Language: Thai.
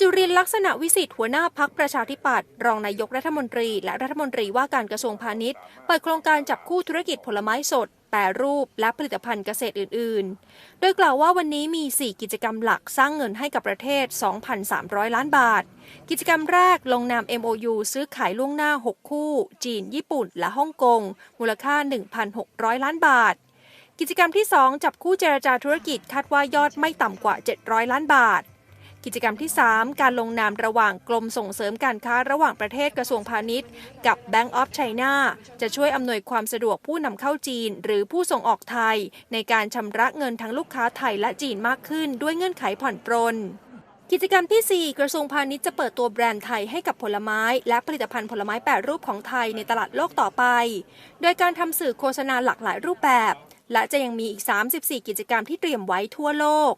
จุรินลักษณะวิสิทธิ์หัวหน้าพักประชาธิปัตย์รองนายกรัฐมนตรี และรัฐมนตรีว่าการกระทรวงพาณิชย์เปิดโครงการจับคู่ธุรกิจผลไม้สดแปรรูปและผลิตภัณฑ์เกษตรอื่น ๆ โดยกล่าวว่าวันนี้มี 4 กิจกรรมหลักสร้างเงินให้กับประเทศ 2,300 ล้านบาท กิจกรรมแรกลงนาม MOU ซื้อขายล่วงหน้า 6 คู่ จีน ญี่ปุ่น และฮ่องกง มูลค่า 1,600 ล้านบาท กิจกรรมที่ 2 จับคู่เจรจาธุรกิจคาดว่ายอดไม่ต่ำกว่า 700 ล้านบาท กิจกรรมที่ 3 การลงนามระหว่างกรมส่งเสริมการค้าระหว่างประเทศกระทรวงพาณิชย์ กับ Bank of China จะช่วยอำนวยความสะดวกผู้นำเข้าจีน หรือผู้ส่งออกไทย ในการชำระเงินทั้งลูกค้าไทยและจีนมากขึ้น ด้วยเงื่อนไขผ่อนปรนกิจกรรมที่ 4 กระทรวงพาณิชย์จะเปิดตัวแบรนด์ไทยให้กับผลไม้ และผลิตภัณฑ์ผลไม้แปรรูปของไทยในตลาดโลกต่อไป โดยการทำสื่อโฆษณาหลากหลายรูปแบบ และจะยังมีอีก 34 กิจกรรมที่เตรียมไว้ทั่วโลก